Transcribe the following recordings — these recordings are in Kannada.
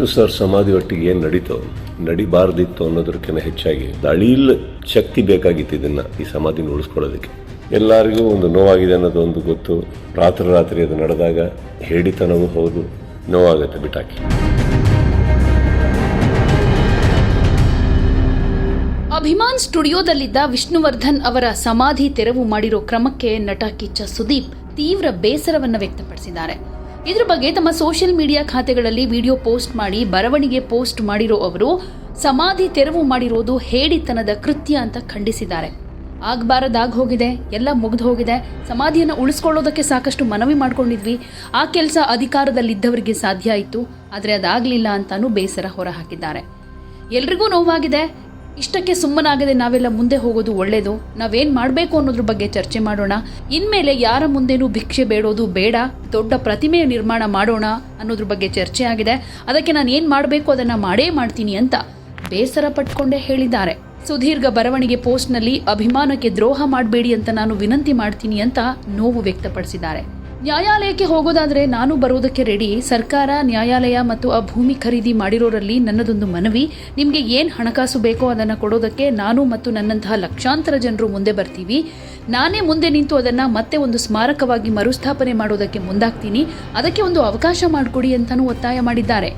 ವಿಷ್ಣು ಸರ್ ಸಮಾಧಿ ಒಟ್ಟಿಗೆ ಏನು ನಡೀತೋ, ನಡಿಬಾರ್ದಿತ್ತು ಅನ್ನೋದಕ್ಕಿಂತ ಹೆಚ್ಚಾಗಿ ಅಳಿಲ್ ಶಕ್ತಿ ಬೇಕಾಗಿತ್ತು ಇದನ್ನ ಈ ಸಮಾಧಿನ ಉಳಿಸ್ಕೊಳ್ಳೋದಕ್ಕೆ. ಎಲ್ಲರಿಗೂ ಒಂದು ನೋವಾಗಿದೆ ಅನ್ನೋದು ಒಂದು ಗೊತ್ತು. ರಾತ್ರಿ ರಾತ್ರಿ ಅದು ನಡೆದಾಗ ಹೇಳಿತನವೂ ಹೌದು, ನೋವಾಗುತ್ತೆ ಬಿಟಾಕಿ ಅಭಿಮಾನ್ ಸ್ಟುಡಿಯೋದಲ್ಲಿದ್ದ ವಿಷ್ಣುವರ್ಧನ್ ಅವರ ಸಮಾಧಿ ತೆರವು ಮಾಡಿರೋ ಕ್ರಮಕ್ಕೆ ನಟ ಕಿಚ್ಚ ಸುದೀಪ್ ತೀವ್ರ ಬೇಸರವನ್ನು ವ್ಯಕ್ತಪಡಿಸಿದ್ದಾರೆ. ಇದ್ರ ಬಗ್ಗೆ ತಮ್ಮ ಸೋಷಿಯಲ್ ಮೀಡಿಯಾ ಖಾತೆಗಳಲ್ಲಿ ವಿಡಿಯೋ ಪೋಸ್ಟ್ ಮಾಡಿ, ಬರವಣಿಗೆ ಪೋಸ್ಟ್ ಮಾಡಿರೋ ಅವರು, ಸಮಾಧಿ ತೆರವು ಮಾಡಿರೋದು ಹೇಡಿತನದ ಕೃತ್ಯ ಅಂತ ಖಂಡಿಸಿದ್ದಾರೆ. ಆಗಬಾರದಾಗ ಹೋಗಿದೆ, ಎಲ್ಲ ಮುಗ್ದು ಹೋಗಿದೆ, ಸಮಾಧಿಯನ್ನು ಉಳಿಸ್ಕೊಳ್ಳೋದಕ್ಕೆ ಸಾಕಷ್ಟು ಮನವಿ ಮಾಡ್ಕೊಂಡಿದ್ವಿ. ಆ ಕೆಲಸ ಅಧಿಕಾರದಲ್ಲಿದ್ದವರಿಗೆ ಸಾಧ್ಯ ಆಯಿತು, ಆದರೆ ಅದಾಗಲಿಲ್ಲ ಅಂತಾನೂ ಬೇಸರ ಹೊರಹಾಕಿದ್ದಾರೆ. ಎಲ್ರಿಗೂ ನೋವಾಗಿದೆ ಇಷ್ಟಕ್ಕೆ ಸುಮ್ಮನಾಗದೆ ನಾವೆಲ್ಲ ಮುಂದೆ ಹೋಗೋದು ಒಳ್ಳೇದು. ನಾವೇನ್ ಮಾಡಬೇಕು ಅನ್ನೋದ್ರ ಬಗ್ಗೆ ಚರ್ಚೆ ಮಾಡೋಣ. ಇನ್ಮೇಲೆ ಯಾರ ಮುಂದೆನೂ ಭಿಕ್ಷೆ ಬೇಡೋದು ಬೇಡ. ದೊಡ್ಡ ಪ್ರತಿಮೆ ನಿರ್ಮಾಣ ಮಾಡೋಣ ಅನ್ನೋದ್ರ ಬಗ್ಗೆ ಚರ್ಚೆ ಆಗಿದೆ. ಅದಕ್ಕೆ ನಾನು ಏನ್ ಮಾಡಬೇಕು ಅದನ್ನ ಮಾಡೇ ಮಾಡ್ತೀನಿ ಅಂತ ಬೇಸರ ಪಟ್ಕೊಂಡೇ ಹೇಳಿದ್ದಾರೆ. ಸುದೀರ್ಘ ಬರವಣಿಗೆ ಪೋಸ್ಟ್ನಲ್ಲಿ ಅಭಿಮಾನಕ್ಕೆ ದ್ರೋಹ ಮಾಡಬೇಡಿ ಅಂತ ನಾನು ವಿನಂತಿ ಮಾಡ್ತೀನಿ ಅಂತ ನೋವು ವ್ಯಕ್ತಪಡಿಸಿದ್ದಾರೆ. ನ್ಯಾಯಾಲಯಕ್ಕೆ ಹೋಗೋದಾದರೆ ನಾನು ಬರೋದಕ್ಕೆ ರೆಡಿ ಸರ್ಕಾರ, ನ್ಯಾಯಾಲಯ ಮತ್ತು ಆ ಭೂಮಿ ಖರೀದಿ ಮಾಡಿರೋರಲ್ಲಿ ನನ್ನದೊಂದು ಮನವಿ. ನಿಮಗೆ ಏನು ಹಣಕಾಸು ಬೇಕೋ ಅದನ್ನು ಕೊಡೋದಕ್ಕೆ ನಾನು ಮತ್ತು ನನ್ನಂತಹ ಲಕ್ಷಾಂತರ ಜನರು ಮುಂದೆ ಬರ್ತೀವಿ. ನಾನೇ ಮುಂದೆ ನಿಂತು ಅದನ್ನು ಮತ್ತೆ ಒಂದು ಸ್ಮಾರಕವಾಗಿ ಮರುಸ್ಥಾಪನೆ ಮಾಡೋದಕ್ಕೆ ಮುಂದಾಗ್ತೀನಿ. ಅದಕ್ಕೆ ಒಂದು ಅವಕಾಶ ಮಾಡಿಕೊಡಿ ಅಂತಲೂ ಒತ್ತಾಯ ಮಾಡಿದ್ದಾರೆ.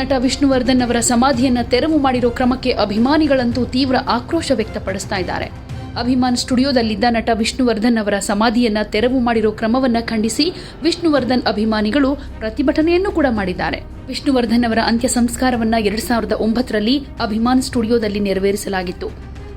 ನಟ ವಿಷ್ಣುವರ್ಧನ್ ಅವರ ಸಮಾಧಿಯನ್ನು ತೆರವು ಮಾಡಿರೋ ಕ್ರಮಕ್ಕೆ ಅಭಿಮಾನಿಗಳಂತೂ ತೀವ್ರ ಆಕ್ರೋಶ ವ್ಯಕ್ತಪಡಿಸ್ತಾ ಇದ್ದಾರೆ. ಅಭಿಮಾನ್ ಸ್ಟುಡಿಯೋದಲ್ಲಿದ್ದ ನಟ ವಿಷ್ಣುವರ್ಧನ್ ಅವರ ಸಮಾಧಿಯನ್ನ ತೆರವು ಮಾಡಿರೋ ಕ್ರಮವನ್ನ ಖಂಡಿಸಿ ವಿಷ್ಣುವರ್ಧನ್ ಅಭಿಮಾನಿಗಳು ಪ್ರತಿಭಟನೆಯನ್ನು ಕೂಡ ಮಾಡಿದ್ದಾರೆ. ವಿಷ್ಣುವರ್ಧನ್ ಅವರ ಅಂತ್ಯ ಸಂಸ್ಕಾರವನ್ನ ಎರಡ್ ಸಾವಿರದ ಒಂಬತ್ತರಲ್ಲಿ ಅಭಿಮಾನ್ ಸ್ಟುಡಿಯೋದಲ್ಲಿ ನೆರವೇರಿಸಲಾಗಿತ್ತು.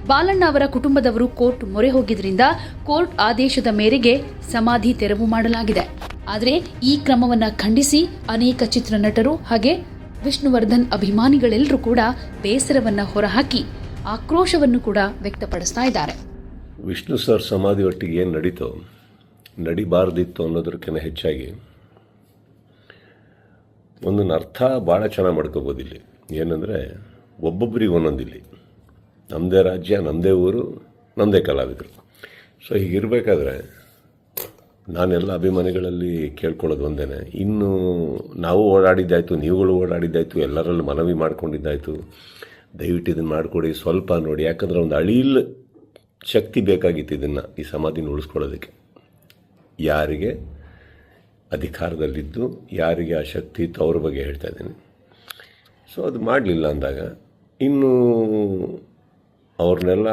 ಬಾಲಣ್ಣ ಅವರ ಕುಟುಂಬದವರು ಕೋರ್ಟ್ ಮೊರೆ ಹೋಗಿದ್ರಿಂದ ಕೋರ್ಟ್ ಆದೇಶದ ಮೇರೆಗೆ ಸಮಾಧಿ ತೆರವು ಮಾಡಲಾಗಿದೆ. ಆದರೆ ಈ ಕ್ರಮವನ್ನ ಖಂಡಿಸಿ ಅನೇಕ ಚಿತ್ರನಟರು ಹಾಗೆ ವಿಷ್ಣುವರ್ಧನ್ ಅಭಿಮಾನಿಗಳೆಲ್ಲರೂ ಕೂಡ ಬೇಸರವನ್ನು ಹೊರಹಾಕಿ ಆಕ್ರೋಶವನ್ನು ಕೂಡ ವ್ಯಕ್ತಪಡಿಸ್ತಾ ಇದ್ದಾರೆ. ವಿಷ್ಣು ಸರ್ ಸಮಾಧಿ ಒಟ್ಟಿಗೆ ಏನು ನಡೀತೋ, ನಡಿಬಾರ್ದಿತ್ತು ಅನ್ನೋದಕ್ಕಿಂತ ಹೆಚ್ಚಾಗಿ ಒಂದನ್ನು ಅರ್ಥ ಭಾಳ ಚೆನ್ನಾಗಿ ಮಾಡ್ಕೋಬೋದು ಇಲ್ಲಿ. ಏನಂದರೆ ಒಬ್ಬೊಬ್ಬರಿಗೆ ಒಂದೊಂದಿಲ್ಲಿ ನಮ್ಮದೇ ರಾಜ್ಯ ನಮ್ಮದೇ ಊರು ನಮ್ಮದೇ ಕಲಾವಿದರು. ಸೊ ಹೀಗಿರಬೇಕಾದ್ರೆ, ನಾನೆಲ್ಲ ಅಭಿಮಾನಿಗಳಲ್ಲಿ ಕೇಳ್ಕೊಳ್ಳೋದು ಒಂದೇ ಇನ್ನು ನಾವು ಓಡಾಡಿದ್ದಾಯಿತು, ನೀವುಗಳು ಓಡಾಡಿದ್ದಾಯಿತು, ಎಲ್ಲರಲ್ಲೂ ಮನವಿ ಮಾಡ್ಕೊಂಡಿದ್ದಾಯಿತು. ದಯವಿಟ್ಟು ಇದನ್ನು ಮಾಡಿಕೊಡಿ. ಸ್ವಲ್ಪ ನೋಡಿ. ಯಾಕಂದರೆ ಒಂದು ಅಳಿಲ್ ಶಕ್ತಿ ಬೇಕಾಗಿತ್ತು ಇದನ್ನು ಈ ಸಮಾಧಿನ ಉಳಿಸ್ಕೊಳ್ಳೋದಕ್ಕೆ. ಯಾರಿಗೆ? ಅಧಿಕಾರದಲ್ಲಿದ್ದು ಯಾರಿಗೆ ಆ ಶಕ್ತಿ ಇತ್ತು ಅವ್ರ ಬಗ್ಗೆ ಹೇಳ್ತಾ ಇದ್ದೀನಿ. ಸೊ ಅದು ಮಾಡಲಿಲ್ಲ ಅಂದಾಗ ಇನ್ನು ಅವ್ರನ್ನೆಲ್ಲ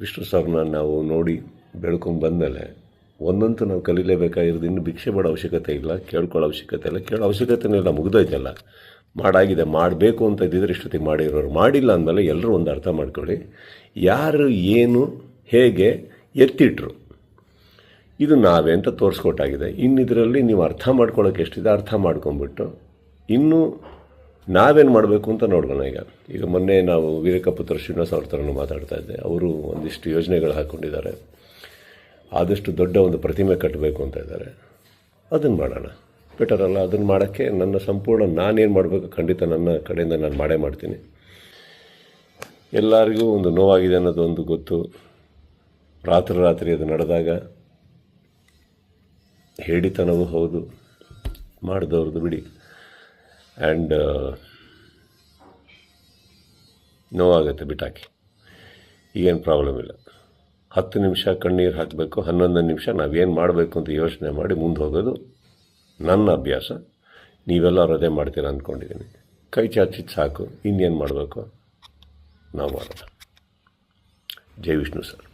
ವಿಷ್ಣು ಸರ್ನ ನಾವು ನೋಡಿ ಬೆಳ್ಕೊಂಡು ಬಂದಮೇಲೆ ಒಂದಂತೂ ನಾವು ಕಲೀಲೇಬೇಕಾಗಿರೋದು ಇನ್ನು ಭಿಕ್ಷೆ ಮಾಡೋ ಅವಶ್ಯಕತೆ ಇಲ್ಲ, ಕೇಳ್ಕೊಳ್ಳೋ ಅವಶ್ಯಕತೆ ಇಲ್ಲ. ಕೇಳೋ ಅವಶ್ಯಕತೆನೇ ಇಲ್ಲ, ಮುಗ್ದೋಯ್ತಲ್ಲ. ಮಾಡಾಗಿದೆ, ಮಾಡಬೇಕು ಅಂತ ಇದ್ದಿದ್ರೆ ಇಷ್ಟೊತ್ತಿಗೆ ಮಾಡಿರೋರು. ಮಾಡಿಲ್ಲ ಅಂದಮೇಲೆ ಎಲ್ಲರೂ ಒಂದು ಅರ್ಥ ಮಾಡ್ಕೊಳ್ಳಿ. ಯಾರು, ಏನು, ಹೇಗೆ ಎತ್ತಿಟ್ರು. ಇದು ನಾವೇ ಅಂತ ತೋರಿಸ್ಕೊಟ್ಟಾಗಿದೆ. ಇನ್ನು ಇದರಲ್ಲಿ ನೀವು ಅರ್ಥ ಮಾಡ್ಕೊಳ್ಳೋಕೆ ಎಷ್ಟಿದೆ ಅರ್ಥ ಮಾಡ್ಕೊಂಬಿಟ್ಟು ಇನ್ನೂ ನಾವೇನು ಮಾಡಬೇಕು ಅಂತ ನೋಡೋಣ ಈಗ. ಈಗ ಮೊನ್ನೆ ನಾವು ವೀರಕಪುತ್ರ ಶ್ರೀನಿವಾಸ ಅವ್ರ ಥರನೂ ಮಾತಾಡ್ತಾ ಇದ್ದೆ. ಅವರು ಒಂದಿಷ್ಟು ಯೋಜನೆಗಳು ಹಾಕ್ಕೊಂಡಿದ್ದಾರೆ ಆದಷ್ಟು ದೊಡ್ಡ ಒಂದು ಪ್ರತಿಮೆ ಕಟ್ಟಬೇಕು ಅಂತ ಇದ್ದಾರೆ. ಅದನ್ನು ಮಾಡೋಣ. ಬೆಟರ್ ಅಲ್ಲ ಅದನ್ನು ಮಾಡೋಕ್ಕೆ ನನ್ನ ಸಂಪೂರ್ಣ ನಾನೇನು ಮಾಡಬೇಕು ಖಂಡಿತ ನನ್ನ ಕಡೆಯಿಂದ ನಾನು ಮಾಡೇ ಮಾಡ್ತೀನಿ. ಎಲ್ಲರಿಗೂ ಒಂದು ನೋವಾಗಿದೆ ಅನ್ನೋದು ಒಂದು ಗೊತ್ತು. ರಾತ್ರಿ ರಾತ್ರಿ ಅದು ನಡೆದಾಗ ಹೇಳಿತನವೂ ಹೌದು, ಮಾಡಿದವ್ರದ್ದು ಬಿಡಿ. ಆ್ಯಂಡ್ ನೋವಾಗುತ್ತೆ ಬಿಟ್ಟಾಕಿ ಈಗೇನು ಪ್ರಾಬ್ಲಮ್ ಇಲ್ಲ. ಹತ್ತು ನಿಮಿಷ ಕಣ್ಣೀರು ಹಾಕಬೇಕು, ಹನ್ನೊಂದು ನಿಮಿಷ ನಾವೇನು ಮಾಡಬೇಕು ಅಂತ ಯೋಚನೆ ಮಾಡಿ ಮುಂದೆ ಹೋಗೋದು. ನನ್ನ ಅಭ್ಯಾಸ. ನೀವೆಲ್ಲರೂ ಅದೇ ಮಾಡ್ತೀರ ಅಂದ್ಕೊಂಡಿದ್ದೀನಿ ಕೈ ಚಾಚಿದ್ದು ಸಾಕು. ಇನ್ನೇನು ಮಾಡಬೇಕು? ನಾವು ಮಾಡೋಣ ಜೈ ವಿಷ್ಣು ಸರ್.